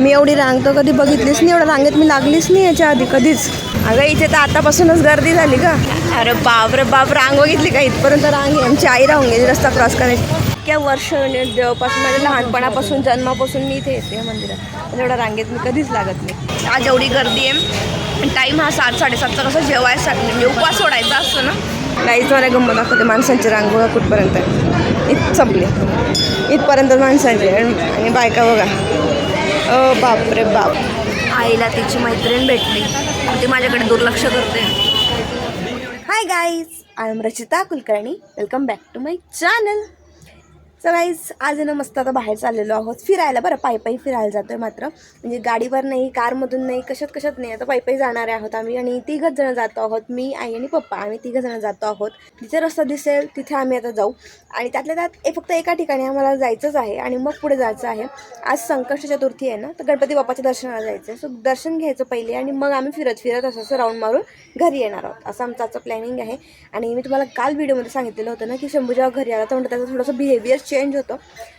मी एवढी रांग तर कधी बघितलीच नाही एवढ्या रांगेत मी लागलीच नाही याच्या आधी कधीच. अगं इथे तर आतापासूनच गर्दी झाली का अरे बाप रे बाप रांग बघितली का? इथपर्यंत रांग आहे आमची आई राहून गेली रस्ता क्रॉस करायची. इतक्या वर्ष म्हणजे देवापासून माझ्या लहानपणापासून जन्मापासून मी इथे येते मंदिरात. एवढ्या रांगेत मी कधीच लागत नाही. आज एवढी गर्दी आहे. टाईम हा सात साडेसातचा कसं जेवायचा म्हणजे उपवास सोडायचा असतो ना. काहीच मला गंमत दाखवते. माणसांची रांग बघा कुठपर्यंत आहे. इत संपली. इथपर्यंत माणसांची. आणि बायका बघा. अ बाप. आईला तिची मैत्रीण भेटली. ती माझ्याकडे दुर्लक्ष करते. Hi guys I am Rachita Kulkarni. Welcome back to my channel so guys आज आहे ना मस्त आता बाहेर चाललेलो आहोत. फिरायला बरं पायी पायी फिरायला जातो आहे मात्र. म्हणजे गाडीवर नाही कारमधून नाही कशात कशात नाही. आता पायी पायी जाणार आहोत आम्ही आणि तिघच जण जातो आहोत मी आई आणि पप्पा. आम्ही तिघं जण जातो आहोत. जिथे रस्ता दिसेल तिथे आम्ही आता जाऊ. आणि त्यातल्या त्यात फक्त एका ठिकाणी आम्हाला जायचंच आहे आणि मग पुढे जायचं आहे. आज संकष्ट चतुर्थी आहे ना तर गणपती बाप्पाच्या दर्शनाला जायचं आहे सो दर्शन घ्यायचं पहिले आणि मग आम्ही फिरत फिरत असं असं राऊंड मारून घरी येणार आहोत. असं आमचं आजचं प्लॅनिंग आहे. आणि मी तुम्हाला काल व्हिडिओमध्ये सांगितलेलं होतं ना की शंभू जेव्हा घरी आला तर म्हणतात त्याचं थोडंसं बिहेवियर चेंज होतं.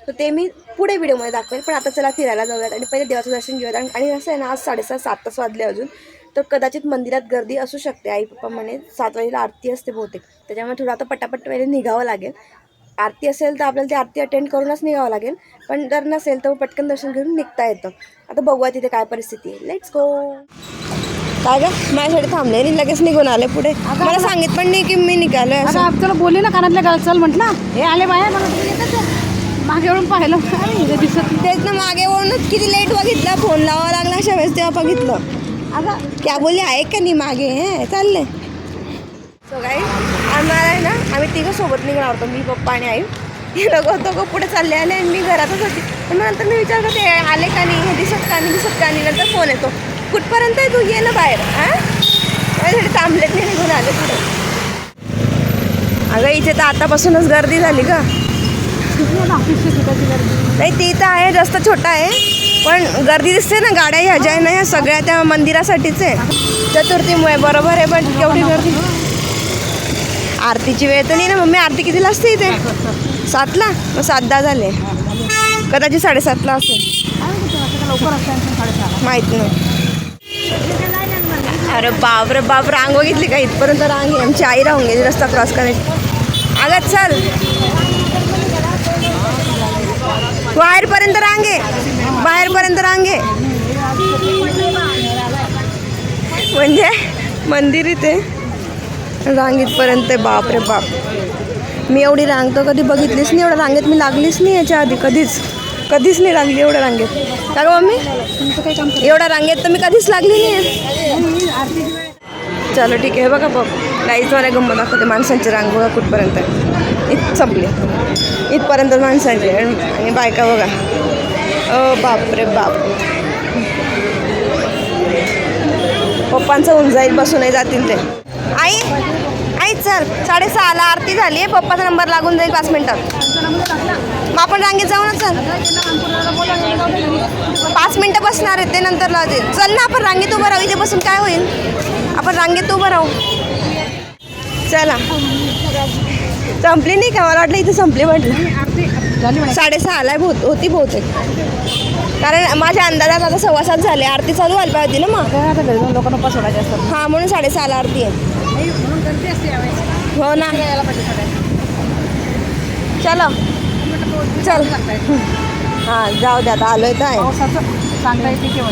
तर ते मी पुढे व्हिडिओमध्ये दाखवेल. पण आता चला फिरायला जाऊयात आणि पहिले देवाचं दर्शन घेऊयात. आणि असं आहे ना आज साडेसात सात तास वाजले अजून. तर कदाचित मंदिरात गर्दी असू शकते. आई पप्पा म्हणे सात वाजेला आरती असते बहुतेक. त्याच्यामुळे थोडं आता पटापट वेळेला निघावं लागेल. आरती असेल तर आपल्याला ती आरती अटेंड करूनच निघावं लागेल. पण जर नसेल तर पटकन दर्शन घेऊन निघता येतं. आता बघूया तिथे काय परिस्थिती आहे. लेट्स गो काय ग? माझ्यासाठी थांबले आणि लगेच निघून आले पुढे. मला सांगित पण नाही की मी निघालोय अगं असं. आप- तुला बोलली ना कानातल्या गाल चल म्हटलं. हे आले मला तुम्ही येतच आहे. मागे येऊन पाहिलं. अरे दिसत नाही. तेच ना मागे वळूनच किती लेट बघितलं फोन लावावा लागला अशा वेळेस तेव्हा बघितलं. अगं. क्या बोलले आहे का नाही मागे? हे चालले सो काही आम्हाला आहे ना आम्ही तिघं सोबत निघणार होतो मी पप्पा आणि आई. हे दोघं दोघं पुढे चालले आले आणि मी घरातच होती. पण मग नंतर मी विचार करते "हे आले का नाही? हे दिसत का नाही? दिसत का नाही? नंतर फोन येतो. कुठपर्यंत आहे तू ये ना बाहेर हां? माझ्यासाठी थांबलेत नाही निघून आले पुढे. अगं इथे तर आतापासूनच गर्दी झाली का गर्दी नाही ती तर आहे जास्त छोटा आहे पण गर्दी दिसते ना गाड्या ह्या ज्या ना ह्या सगळ्या त्या मंदिरासाठीच आहे. चतुर्थीमुळे बरोबर आहे पण केवढी गर्दी? आरतीची वेळ तर नाही ना मम्मी आरती कितीला असते इथे? सातला? मग सात दहा झाले. कदाचित साडेसातला असेल. माहीत नाही. अरे बाप रे बाप रांग बघितली का? इथपर्यंत रांग आहे. आमची आई राहून गेली रस्ता क्रॉस करायची. अगं चल. बाहेरपर्यंत रांग आहे बाहेरपर्यंत रांग आहे म्हणजे मंदिर इथे. रांग इथपर्यंत आहे. बाप रे बाप. मी एवढी रांग तर कधी बघितलीच नाही एवढ्या रांगेत मी लागलीच नाही याच्या आधी कधीच. कधीच नाही लागली एवढ्या रांगेत. का गं मम्मी? एवढ्या रांगेत तर मी कधीच लागली नाही करत चलो ठीक आहे बघा बघ. काहीच मला गंमत दाखवते माणसांची रांग बघा कुठपर्यंत इथ इत संपली. इथपर्यंत माणसांची आणि बायका बघा. अ बापरे बाप. पप्पांचं होऊन जाईल बसूनही जातील ते. आई आई चल. साडेसहाला आरती झाली आहे. पप्पाचा नंबर लागून जाईल पाच मिनिटात. मग आपण रांगेत जाऊ ना चल. पाच मिनटं बसणार आहेत ते नंतर लावतील चल ना आपण रांगेत उभं राहू. इथे बसून काय होईल? आपण रांगेत उभं राहू. चला. संपली नाही का? मला वाटलं इथे संपली म्हटलं. साडेसहाला बहुत होती बहुतेक. कारण माझ्या अंदाजात आता सव्वा सात झाले. आरती चालू व्हायला पाहिजे होती ना मग. लोकांना उपास सोडायचे असतात हां म्हणून साडेसहाला आरती आहे. हो ना. चलो. चल. हां जाऊ द्या आता आलोय तर आहे. चांगलं येते केव्हा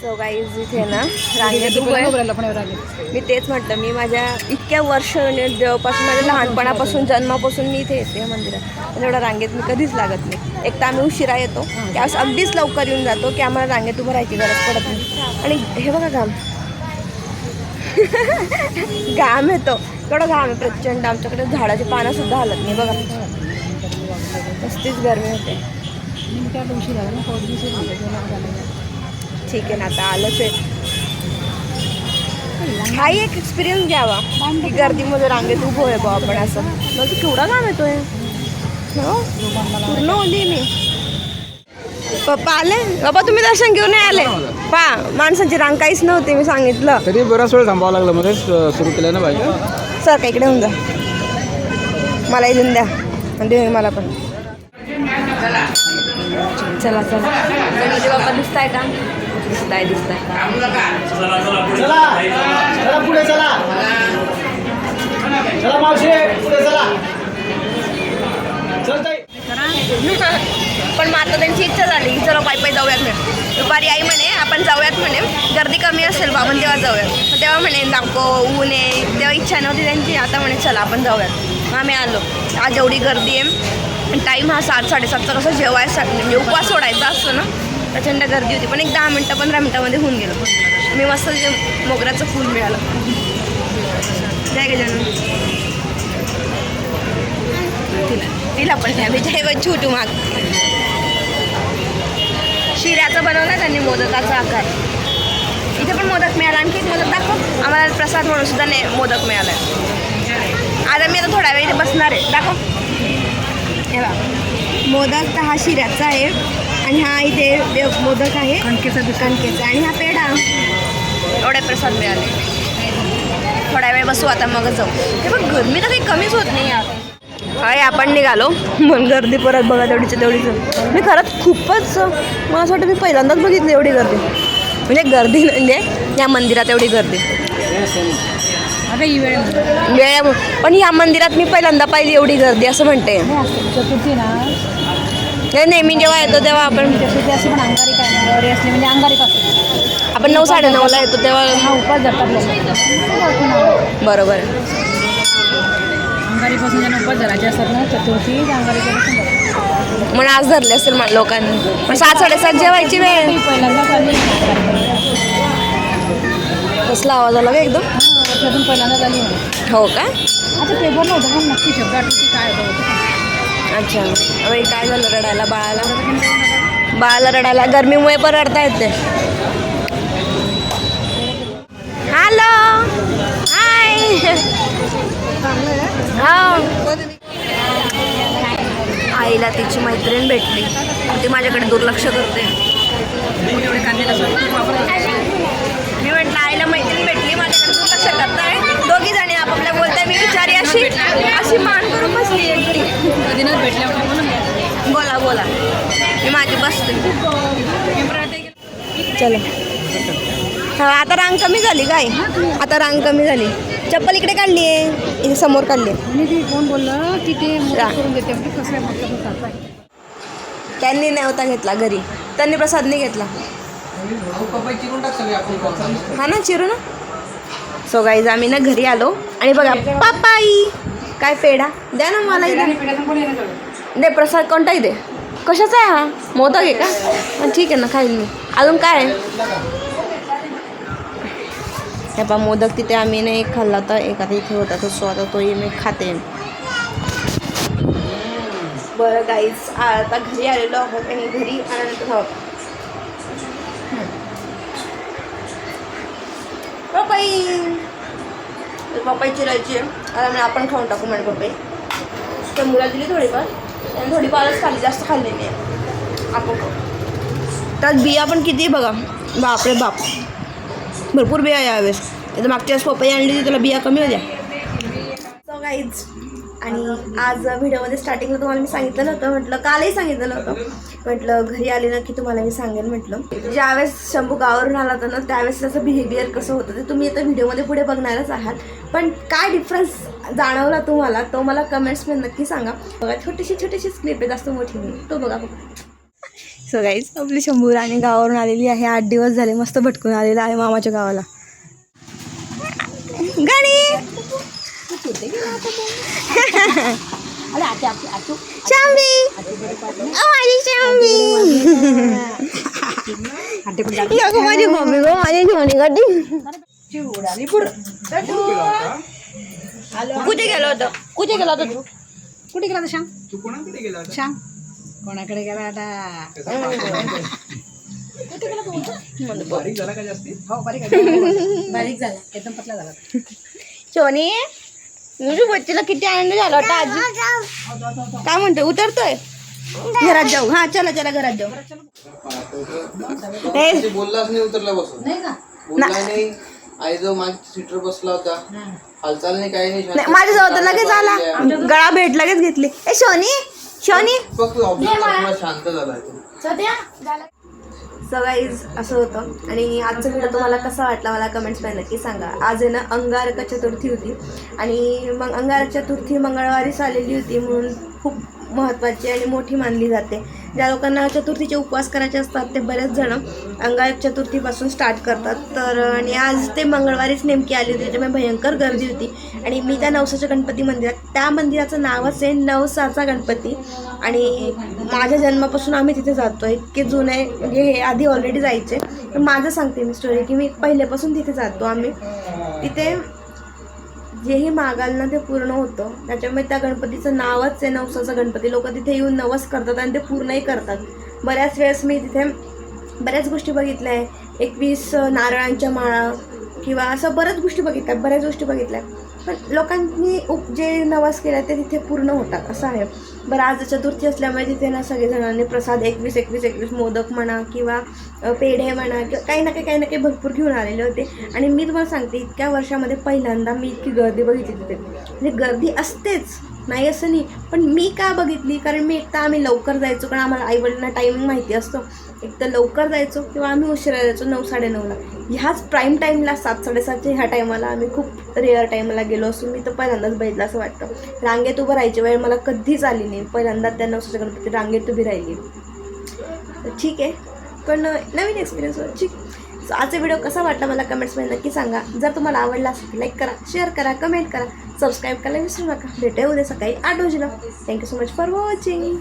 सो गाईज इथे ना रांगेत उभं आहे. मी तेच म्हटलं मी माझ्या इतक्या वर्ष म्हणजे जवळपासून माझ्या लहानपणापासून जन्मापासून मी इथे येते मंदिरात. पण एवढ्या रांगेत मी कधीच लागत नाही. एक तर आम्ही उशिरा येतो त्यावेळेस अगदीच लवकर येऊन जातो की आम्हाला रांगेत उभं राहायची गरज पडत नाही. आणि हे बघा घाम. घाम येतो. केवढा घाम आहे प्रचंड. आमच्याकडे झाडाची पानं सुद्धा हलत नाही बघा. नुसतीच गरमी होते. ठीक आहे ना आता आलंच आहे हाही एक एक्सपिरियन्स घ्यावा. की गर्दीमध्ये रांगेत उभं आहे बा आपण असं. म्हणजे केवढा काम येतोय हो? पूर्ण ओली मी. पप्पा आले? बाबा तुम्ही दर्शन घेऊन नाही आले. पा माणसाची रांग काहीच नव्हती मी सांगितलं. तरी बराच वेळ थांबावं लागलं मध्ये सुरू केलं ना बाईक सर का इकडे होऊन जा. मला इथून द्या. दे मला पण. चला चला. गणपती बाप्पा दिसताय का? दिसताय दिसताय. चला पुढे चला. चला मावशी पुढे चला. पण मग आता त्यांची इच्छा झाली की चला पायी पायी जाऊयात म्हणे दुपारी आई म्हणे आपण जाऊयात म्हणे. गर्दी कमी असेल बा आपण तेव्हा जाऊयात. तेव्हा म्हणे नको ऊन आहे. तेव्हा इच्छा नव्हती त्यांची. आता म्हणे चला आपण जाऊयात. आम्ही आलो. आज एवढी गर्दी आहे. टाईम हा सात साडेसातचा कसं जेवायचा म्हणजे उपवास सोडायचा असतो ना प्रचंड गर्दी होती. पण एक दहा मिनटं पंधरा मिनटामध्ये होऊन गेलो. मी मस्त जे मोगऱ्याचं फूल मिळालं. जय गजानन. तिला तिला पण द्या. मी जय छोटू माग. शिऱ्याचं बनवलं त्यांनी मोदकाचा आकार. इथे पण मोदक मिळाला. आणखी एक मोदक दाखव. आम्हाला प्रसाद म्हणून सुद्धा नाही मोदक मिळाला आता मी आता थोड्या वेळ इथे बसणार आहे. दाखव. हे बघा. मोदक तर हा शिऱ्याचा आहे आणि हा इथे मोदक आहे. कणकेचा कणकेचा. आणि हा पेढा. एवढे प्रसाद मिळाले. थोड्या वेळ बसू आता मग जाऊ. हे बघ गरमी तर काही कमीच होत नाही यार. काय आपण निघालो. मग गर्दी परत बघा तेवढीच तेवढीच. मी खरंच खूपच मला असं वाटतं मी पहिल्यांदाच बघितली एवढी गर्दी. म्हणजे गर्दी म्हणजे या मंदिरात एवढी गर्दी. ही वेळ वेळ पण या मंदिरात मी पहिल्यांदा पाहिली एवढी गर्दी असं म्हणते. चतुर्थी ना. हे नेहमी जेव्हा येतो तेव्हा आपण चतुर्थी पण असली म्हणजे असते आपण नऊ साडेनऊला येतो तेव्हा हा उपास लोक. बरोबर. अंगारीपासून ज्यांना उपास धरायचे असतात ना चतुर्थी त्या अंगारीपासून धरतात. म्हणून आज धरले असेल मा- लोकांनी. पण सात साडेसात जेवायची वेळ. मी कसला आवाज आला का एकदम? वर्षातून पहिल्यांदा झाली म्हणे हो का? आता पेपर नव्हतं पण नक्की शब्द आठवते काय होतं अच्छा. अरे काय झालं रडायला बाळाला? बाळाला रडायला. गरमीमुळे पण रडता येते. हॅलो हाय हा. आईला तिची मैत्रीण भेटली. ती माझ्याकडे दुर्लक्ष करते. आईला मैत्रीण भेटली माझ्याकडे दुर्लक्ष करताय दोघी जणी आपापल्या बोलताय मी विचारी अशी अशी मान करून बसली एकटी बोला बोला. मी माझी बसते. चला. हा आता रांग कमी झाली काय? आता रांग कमी झाली. चप्पल इकडे काढली आहे. इथे समोर काढली कोण बोललं की ते मोदक रा. करून देते म्हणजे कसं त्यांनी नव्हता घेतला घरी. त्यांनी प्रसाद नाही घेतला. हा ना चिरू ना. सो गाईज आम्ही ना घरी आलो. आणि बघा पापाई काय पेढा? द्या ना मला इथे. दे प्रसाद कोणताही दे कशाचा आहे हा? मोदक आहे का? ठीक आहे ना खाईल मी. अजून काय आहे? हे मोदक तिथे आम्ही ना एक खाल्ला तर एखादा इथे होता तो स्वतः तोही मी खाते. बरं गाईज आता घरी आलेलो आहोत आणि घरी आल्यानंतर पपई. पपई चिरायची आहे. आता मी आपण खाऊन टाकू म्हणजे पपई. तर मुला दिली थोडीफार. आणि थोडीफारच खाल्ली जास्त खाल्ली आहे. आपण त्यात बिया पण किती बघा. बापरे बाप. भरपूर बिया यावेळेस. आता मागच्या वेळेस पपई आणली होती त्याला बिया कमी होत्या. सो गाईज आणि आज व्हिडिओमध्ये स्टार्टिंगला तुम्हाला मी सांगितलं नव्हतं. म्हटलं कालही सांगितलं नव्हतं. म्हटलं घरी आले ना की तुम्हाला मी सांगेन म्हटलं. ज्यावेळेस शंभू गावावरून आला होता ना त्यावेळेस त्याचं बिहेवियर कसं होतं ते तुम्ही आता व्हिडिओमध्ये पुढे बघणारच आहात. पण काय डिफरन्स जाणवला तुम्हाला तो मला कमेंट्समध्ये नक्की सांगा. बघा छोटीशी छोटीशी क्लिप आहे जास्त मोठी नाही. तो बघा बघा सो गाईज आपली शंभू राणी गावावरून आलेली आहे. आठ दिवस झाले मस्त भटकून आलेला आहे मामाच्या गावाला. गाणी! शांबी ओ माझी शांबी या गो माझी मम्मी गो माझी घेऊन गाडी कुठे गेलो होतो कुठे गेलो होतो तू कुठे गेला होता श्याम तू कोणाकडे गेला होता? श्याम कोणाकडे गेला आता बारीक झाला का जास्ती हो बारीक आहे. बारीक झाला एकदम पतला झाला सोनी तुझ्या बच्चीला किती आनंद झाला होता आजी? काय म्हणतो उतरतोय? घरात जाऊ. हा चला चला घरात जाऊ. बोललाच नाही उतरला बसून. नाही का? बोलला नाही. आई जो माग सीटर बसला होता. हालचाल नाही काही नाही. नाही, माझ्याजवळ तर लगेच आला. गळा भेट लगेच घेतली. ए शोनी शोनी. शांत झाला तो. सो गाईज असं होतं. आणि आजचा व्हिडिओ तुम्हाला कसा वाटला मला कमेंट्समध्ये नक्की सांगा. आज आहे ना अंगारक चतुर्थी होती. आणि मग अंगारक चतुर्थी मंगळवारीच आलेली होती म्हणून खूप महत्त्वाची आणि मोठी मानली जाते. ज्या लोकांना चतुर्थीचे उपवास करायचे असतात ते बरेच जण अंगायक चतुर्थीपासून स्टार्ट करतात. तर आणि आज ते मंगळवारीच नेमकी आली होती त्याच्यामुळे भयंकर गर्दी होती. आणि मी त्या नवसाच्या गणपती मंदिरात त्या मंदिराचं नावच आहे नवसाचा गणपती. आणि माझ्या जन्मापासून आम्ही तिथे जातो इतके जुने म्हणजे हे आधी ऑलरेडी जायचे. पण माझं सांगते मी स्टोरी की मी पहिल्यापासून तिथे जातो आम्ही. तिथे जेही मागाल ना ते पूर्ण होतं. त्याच्यामुळे त्या गणपतीचं नावच आहे नवसाचा गणपती लोक तिथे येऊन नवस करतात आणि ते पूर्णही करतात. बऱ्याच वेळेस मी तिथे बऱ्याच गोष्टी बघितल्या आहे. एकवीस नारळांच्या माळा किंवा असं बऱ्याच गोष्टी बघितल्या बऱ्याच गोष्टी बघितल्या पण लोकांनी उप जे नवस केला ते तिथे पूर्ण होतात असं आहे. बरं आज चतुर्थी असल्यामुळे तिथे ना सगळेजणांनी प्रसाद एकवीस एकवीस एकवीस मोदक म्हणा किंवा पेढे म्हणा किंवा काही ना काही काही ना काही भरपूर घेऊन आलेले होते. आणि मी तुम्हाला सांगते इतक्या वर्षामध्ये पहिल्यांदा मी इतकी गर्दी बघितली तिथे. म्हणजे गर्दी असतेच नाही असं नाही. पण मी का बघितली? कारण मी एकदा आम्ही लवकर जायचो कारण आम्हाला आईवडिलांना टायमिंग माहिती असतो. एक तर लवकर जायचो किंवा आम्ही उशिरा जायचो नऊ साडेनऊला. ह्याच प्राईम टाईमला सात साडेसातच्या ह्या टायमाला आम्ही खूप रेअर टाईमला गेलो असून मी तर पहिल्यांदाच बघितलं असं वाटतं. रांगेत उभं राहायची वेळ मला कधीच आली नाही. पहिल्यांदा त्या नवसाच्या गणपती रांगेत उभी राहिली. ठीक आहे. पण नवीन एक्सपिरियन्स ठीक. सो आजचा व्हिडिओ कसा वाटला मला कमेंट्समध्ये नक्की सांगा. जर तुम्हाला आवडला असेल लाईक करा शेअर करा कमेंट करा. सबस्क्राईब करायला विसरू नका. भेटूया उद्या सकाळी आठ वाजेला. Thank you so much for watching